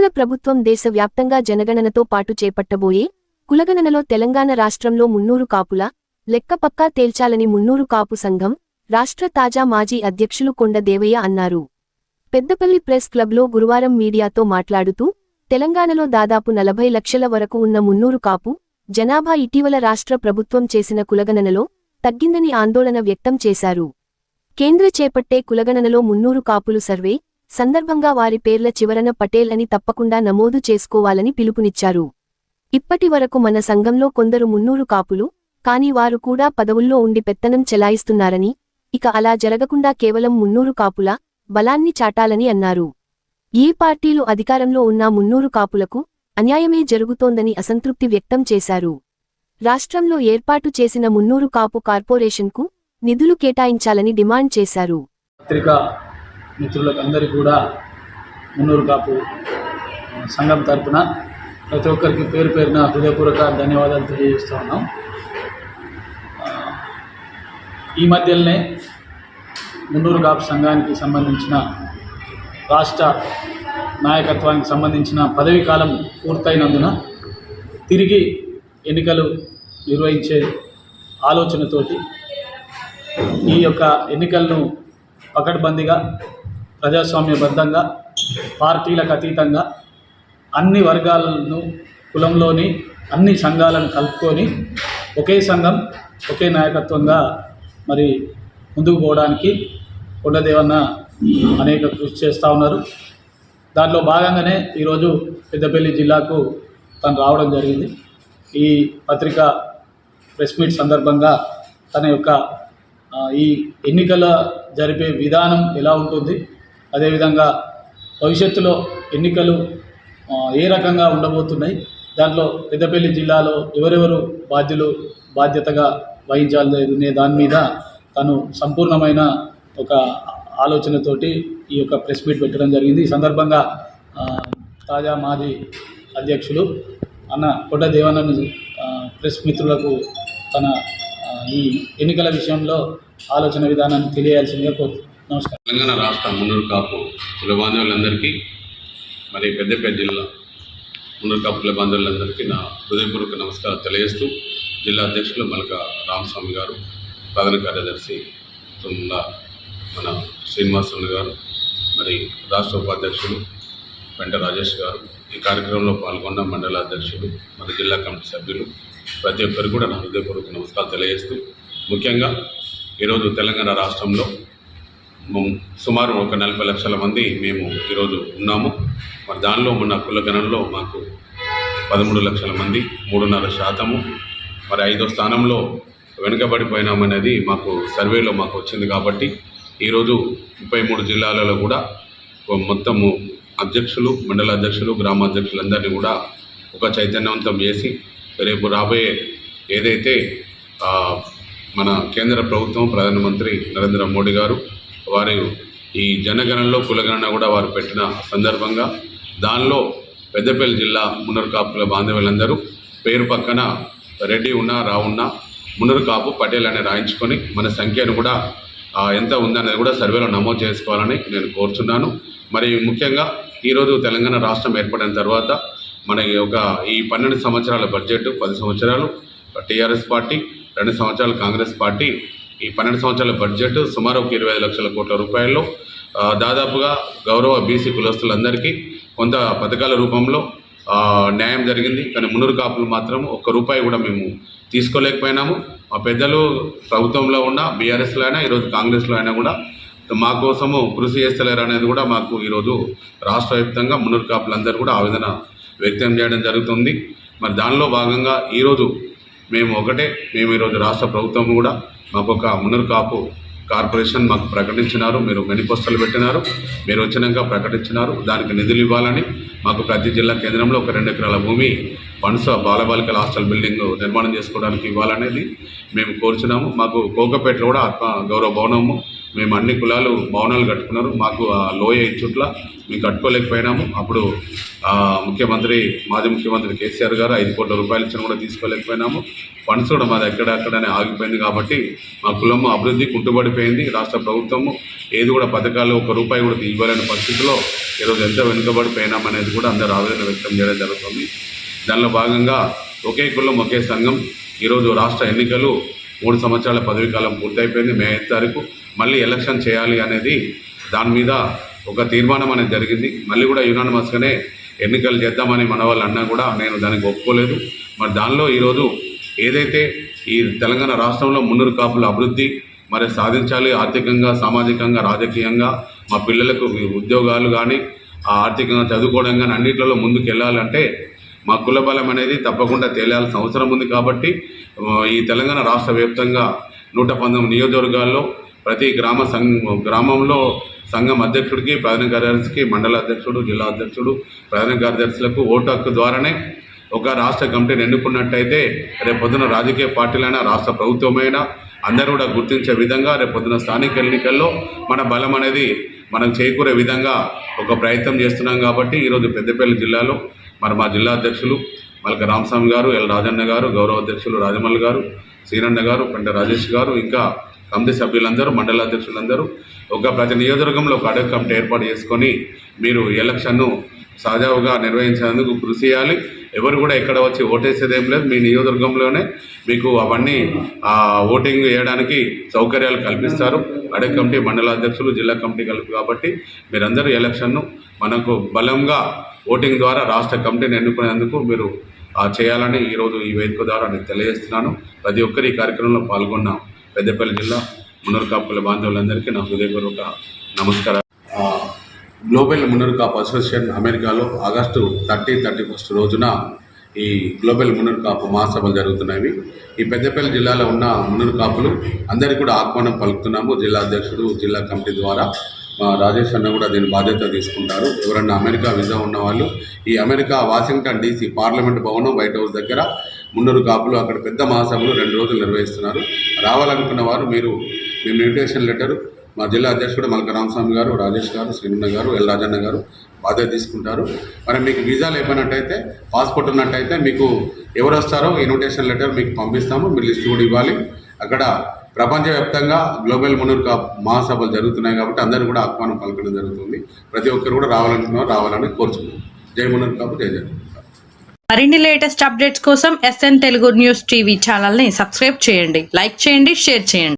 కేంద్ర ప్రభుత్వం దేశవ్యాప్తంగా జనగణనతో పాటు చేపట్టబోయే కులగణనలో తెలంగాణ రాష్ట్రంలో మున్నూరు కాపుల లెక్కపక్కా తేల్చాలని మున్నూరు కాపు సంఘం రాష్ట్ర తాజా మాజీ అధ్యక్షులు కొండ దేవయ్య అన్నారు. పెద్దపల్లి ప్రెస్ క్లబ్లో గురువారం మీడియాతో మాట్లాడుతూ తెలంగాణలో దాదాపు నలభై లక్షల వరకు ఉన్న మున్నూరు కాపు జనాభా ఇటీవల రాష్ట్ర ప్రభుత్వం చేసిన కులగణనలో తగ్గిందని ఆందోళన వ్యక్తం చేశారు. కేంద్ర చేపట్టే కులగణనలో మున్నూరు కాపులు సర్వే సందర్భంగా వారి పేర్ల చివరన పటేల్ అని తప్పకుండా నమోదు చేసుకోవాలని పిలుపునిచ్చారు. ఇప్పటి వరకు మన సంఘంలో కొందరు మున్నూరు కాపులు కాని వారు కూడా పదవుల్లో ఉండి పెత్తనం చెలాయిస్తున్నారని ఇక అలా జరగకుండా కేవలం మున్నూరు కాపుల బలాన్ని చాటాలని అన్నారు. ఏ పార్టీలు అధికారంలో ఉన్న మున్నూరు కాపులకు అన్యాయమే జరుగుతోందని అసంతృప్తి వ్యక్తం చేశారు. రాష్ట్రంలో ఏర్పాటు చేసిన మున్నూరు కాపు కార్పొరేషన్కు నిధులు కేటాయించాలని డిమాండ్ చేశారు. పత్రికా మిత్రులకు అందరికీ కూడా మున్నూరు కాపు సంఘం తరపున ప్రతి ఒక్కరికి పేరు పేరున హృదయపూర్వక ధన్యవాదాలు తెలియజేస్తూ ఉన్నాం. ఈ మధ్యలోనే మున్నూరు కాపు సంఘానికి సంబంధించిన రాష్ట్ర నాయకత్వానికి సంబంధించిన పదవీ కాలం పూర్తయినందున తిరిగి ఎన్నికలు నిర్వహించే ఆలోచనతోటి ఈ యొక్క ఎన్నికలను పకడ్బందీగా ప్రజాస్వామ్యబద్ధంగా పార్టీలకు అతీతంగా అన్ని వర్గాలను కులంలోని అన్ని సంఘాలను కలుపుకొని ఒకే సంఘం ఒకే నాయకత్వంగా మరి ముందుకు పోవడానికి కొండదేవన్న అనేక కృషి చేస్తూ ఉన్నారు. దాంట్లో భాగంగానే ఈరోజు పెద్దపల్లి జిల్లాకు తను రావడం జరిగింది. ఈ పత్రిక ప్రెస్ మీట్ సందర్భంగా తన యొక్క ఈ ఎన్నికల జరిపే విధానం ఎలా ఉంటుంది అదేవిధంగా భవిష్యత్తులో ఎన్నికలు ఏ రకంగా ఉండబోతున్నాయి దాంట్లో పెద్దపల్లి జిల్లాలో ఎవరెవరు బాధ్యులు బాధ్యతగా వహించాలనే దాని మీద తను సంపూర్ణమైన ఒక ఆలోచనతోటి ఈ యొక్క ప్రెస్ మీట్ పెట్టడం జరిగింది. ఈ సందర్భంగా తాజా మాజీ అధ్యక్షులు అన్న కొండ దేవన్నను ప్రెస్ మిత్రులకు తన ఈ ఎన్నికల విషయంలో ఆలోచన విధానాన్ని తెలియాల్సిందిగా కోరుతున్నాను. నమస్కారం. తెలంగాణ రాష్ట్ర మున్నూరు కాపు కుల బాంధవులందరికీ మరి పెద్దపేట జిల్లా మున్నూరు కాపు కుల బాంధవులందరికీ నా హృదయపూర్వక నమస్కారం తెలియజేస్తూ జిల్లా అధ్యక్షులు మలక రామస్వామి గారు ప్రధాన కార్యదర్శి తుమ్మల మన శ్రీనివాసరావు గారు మరి రాష్ట్ర ఉపాధ్యక్షులు వెంట రాజేష్ గారు ఈ కార్యక్రమంలో పాల్గొన్న మండల అధ్యక్షులు మన జిల్లా కమిటీ సభ్యులు ప్రతి ఒక్కరికి కూడా నా హృదయపూర్వక నమస్కారం తెలియజేస్తూ ముఖ్యంగా ఈరోజు తెలంగాణ రాష్ట్రంలో సుమారు ఒక నలభై లక్షల మంది మేము ఈరోజు ఉన్నాము. మరి దానిలో మన కులగణంలో మాకు పదమూడు లక్షల మంది మూడున్నర శాతము. మరి ఐదో స్థానంలో వెనుకబడిపోయినామనేది మాకు సర్వేలో మాకు వచ్చింది కాబట్టి ఈరోజు ముప్పై మూడు జిల్లాలలో కూడా మొత్తము అధ్యక్షులు మండల అధ్యక్షులు గ్రామ అధ్యక్షులందరినీ కూడా ఒక చైతన్యవంతం చేసి రేపు రాబోయే ఏదైతే మన కేంద్ర ప్రభుత్వం ప్రధానమంత్రి నరేంద్ర మోడీ గారు వారు ఈ జనగణనలో కులగణన కూడా వారు పెట్టిన సందర్భంగా దానిలో పెద్దపల్లి జిల్లా మున్నరు కాపుల బాంధవ్యులందరూ పేరు పక్కన రెడ్డి ఉన్నా రావున్నా మున్నరు పటేల్ అని రాయించుకొని మన సంఖ్యను కూడా ఎంత ఉందనేది కూడా సర్వేలో నమోదు చేసుకోవాలని నేను కోరుచున్నాను. మరి ముఖ్యంగా ఈరోజు తెలంగాణ రాష్ట్రం ఏర్పడిన తర్వాత మన ఈ ఒక ఈ పన్నెండు సంవత్సరాల బడ్జెట్ పది సంవత్సరాలు టీఆర్ఎస్ పార్టీ రెండు సంవత్సరాలు కాంగ్రెస్ పార్టీ ఈ పన్నెండు సంవత్సరాల బడ్జెట్ సుమారు ఒక ఇరవై లక్షల కోట్ల రూపాయల్లో దాదాపుగా గౌరవ బీసీ కులస్తులందరికీ కొంత పథకాల రూపంలో న్యాయం జరిగింది. కానీ మున్నూరు కాపులు మాత్రం ఒక్క రూపాయి కూడా మేము తీసుకోలేకపోయినాము. మా పెద్దలు ప్రభుత్వంలో ఉన్న బీఆర్ఎస్లో అయినా ఈరోజు కాంగ్రెస్లో అయినా కూడా మా కోసము కృషి చేస్తలేరు అనేది కూడా మాకు ఈరోజు రాష్ట్ర వ్యాప్తంగా మున్నూరు కాపులందరూ కూడా ఆవేదన వ్యక్తం చేయడం జరుగుతుంది. మరి దానిలో భాగంగా ఈరోజు మేము ఒకటే మేము ఈరోజు రాష్ట్ర ప్రభుత్వం కూడా మాకు ఒక మున్నూరు కాపు కార్పొరేషన్ మాకు ప్రకటించినారు. మీరు మేనిఫెస్టోలు పెట్టినారు. మీరు వచ్చినాక ప్రకటించినారు. దానికి నిధులు ఇవ్వాలని మాకు ప్రతి జిల్లా కేంద్రంలో ఒక రెండు ఎకరాల భూమి ఫండ్స్ బాలబాలికల హాస్టల్ బిల్డింగ్ నిర్మాణం చేసుకోవడానికి ఇవ్వాలనేది మేము కోరుచున్నాము. మాకు కోకపేటలో కూడా ఆత్మ గౌరవ భవనము. మేము అన్ని కులాలు భవనాలు కట్టుకున్నారు. మాకు ఆ లోయ ఇచ్చుట్ల మేము కట్టుకోలేకపోయినాము. అప్పుడు ముఖ్యమంత్రి మాజీ ముఖ్యమంత్రి కేసీఆర్ గారు ఐదు కోట్ల రూపాయలు ఇచ్చిన కూడా తీసుకోలేకపోయినాము. ఫండ్స్ కూడా మాది ఎక్కడక్కడనే ఆగిపోయింది కాబట్టి మా కులము అభివృద్ధి కుంటుబడిపోయింది. రాష్ట్ర ప్రభుత్వము ఏది కూడా పథకాలు ఒక రూపాయి కూడా ఇవ్వలేని పరిస్థితిలో ఈరోజు ఎంత వెనుకబడిపోయినామనేది కూడా అందరూ ఆవేదన వ్యక్తం చేయడం జరుగుతుంది. దానిలో భాగంగా ఒకే కులం ఒకే సంఘం. ఈరోజు రాష్ట్ర ఎన్నికలు మూడు సంవత్సరాల పదవి కాలం పూర్తయిపోయింది మే ఐదు తారీఖు. మళ్ళీ ఎలక్షన్ చేయాలి అనేది దాని మీద ఒక తీర్మానం అనేది జరిగింది. మళ్ళీ కూడా యునానిమస్గానే ఎన్నికలు చేద్దామని మన వాళ్ళు అన్నా కూడా నేను దానికి ఒప్పుకోలేదు. మరి దానిలో ఈరోజు ఏదైతే ఈ తెలంగాణ రాష్ట్రంలో మున్నూరు కాపుల అభివృద్ధి మరి సాధించాలి ఆర్థికంగా సామాజికంగా రాజకీయంగా మా పిల్లలకు ఉద్యోగాలు కానీ ఆర్థికంగా చదువుకోవడం కానీ అన్నింటిలో ముందుకు వెళ్ళాలంటే మా కుల బలం అనేది తప్పకుండా తేలాల్సిన అవసరం ఉంది కాబట్టి ఈ తెలంగాణ రాష్ట్ర వ్యాప్తంగా నూట పంతొమ్మిది నియోజకవర్గాల్లో ప్రతి గ్రామ సంఘ గ్రామంలో సంఘం అధ్యక్షుడికి ప్రధాన కార్యదర్శికి మండల అధ్యక్షుడు జిల్లా అధ్యక్షుడు ప్రధాన కార్యదర్శులకు ఓటు హక్కు ద్వారానే ఒక రాష్ట్ర కమిటీని ఎన్నుకున్నట్టయితే రేపు పొద్దున రాజకీయ పార్టీలైనా రాష్ట్ర ప్రభుత్వమైనా అందరూ కూడా గుర్తించే విధంగా రేపు పొద్దున స్థానిక ఎన్నికల్లో మన బలం అనేది మనం చేకూరే విధంగా ఒక ప్రయత్నం చేస్తున్నాం కాబట్టి ఈరోజు పెద్దపల్లి జిల్లాలో మరి మా జిల్లా అధ్యక్షులు మలక రామస్వామి గారు ఎల్ రాజన్న గారు గౌరవ అధ్యక్షులు రాజమల్లి గారు శ్రీరన్న గారు పెంట రాజేష్ గారు ఇంకా కమిటీ సభ్యులందరూ మండల అధ్యక్షులందరూ ఒక ప్రతి నియోజకవర్గంలో ఒక అడగ కమిటీ ఏర్పాటు చేసుకొని మీరు ఎలక్షన్ను సజావుగా నిర్వహించేందుకు కృషి చేయాలి. ఎవరు కూడా ఎక్కడ వచ్చి ఓటేసేది ఏం లేదు. మీ నియోజకవర్గంలోనే మీకు అవన్నీ ఆ, ఓటింగ్ చేయడానికి సౌకర్యాలు కల్పిస్తారు. అడగ కమిటీ మండల అధ్యక్షులు జిల్లా కమిటీ కలిపి కాబట్టి మీరందరూ ఎలక్షన్ను మనకు బలంగా ఓటింగ్ ద్వారా రాష్ట్ర కమిటీని ఎన్నుకునేందుకు మీరు చేయాలని ఈరోజు ఈ వేదిక ద్వారా నేను తెలియజేస్తున్నాను. ప్రతి ఒక్కరు ఈ కార్యక్రమంలో పాల్గొన్న పెద్దపల్లి జిల్లా మున్నూరు కాపుల బాంధవులందరికీ నా హృదయపూర్వక నమస్కారం గ్లోబల్ మున్నూరు కాపు అసోసియేషన్ అమెరికాలో ఆగస్టు థర్టీ థర్టీ ఫస్ట్ రోజున ఈ గ్లోబల్ మున్నూరు కాపు మహాసభలు జరుగుతున్నాయి. ఈ పెద్దపల్లి జిల్లాలో ఉన్న మున్నూరు కాపులు అందరికీ కూడా ఆహ్వానం పలుకుతున్నాము. జిల్లా అధ్యక్షుడు జిల్లా కమిటీ ద్వారా మా రాజేష్ అన్న కూడా దీని బాధ్యత తీసుకుంటారు. ఎవరన్నా అమెరికా వీసా ఉన్న వాళ్ళు ఈ అమెరికా వాషింగ్టన్ డీసీ పార్లమెంట్ భవనం వైట్ హౌస్ దగ్గర మున్నూరు కాపులు అక్కడ పెద్ద మహాసభలు రెండు రోజులు నిర్వహిస్తున్నారు. రావాలనుకున్న వారు మీరు మీ ఇన్విటేషన్ లెటర్ మా జిల్లా అధ్యక్షుడు మల్క రామస్వామి గారు రాజేష్ గారు శ్రీమన్న గారు ఎల్ రాజన్న గారు బాధ్యత తీసుకుంటారు. మరి మీకు వీసాలు అయిపోయినట్టయితే పాస్పోర్ట్ ఉన్నట్టయితే మీకు ఎవరు వస్తారో ఇన్విటేషన్ లెటర్ మీకు పంపిస్తాము. మీరు లిస్ట్ కూడా ఇవ్వాలి. అక్కడ ప్రపంచవ్యాప్తంగా గ్లోబల్ మునూర్ కాప్ మహాసభలు జరుగుతున్నాయి కాబట్టి అందరూ కూడా ఆహ్వానం పలకడం జరుగుతుంది. ప్రతి ఒక్కరు కూడా రావాలనుకున్నారు రావాలని కోరుచున్నాం. జై మునూర్ కాపు జై జగన్ మరిన్ని లేటెస్ట్ అప్డేట్స్ కోసం ఎస్ఎన్ తెలుగు న్యూస్ టీవీ ఛానల్ని సబ్స్క్రైబ్ చేయండి లైక్ చేయండి షేర్ చేయండి.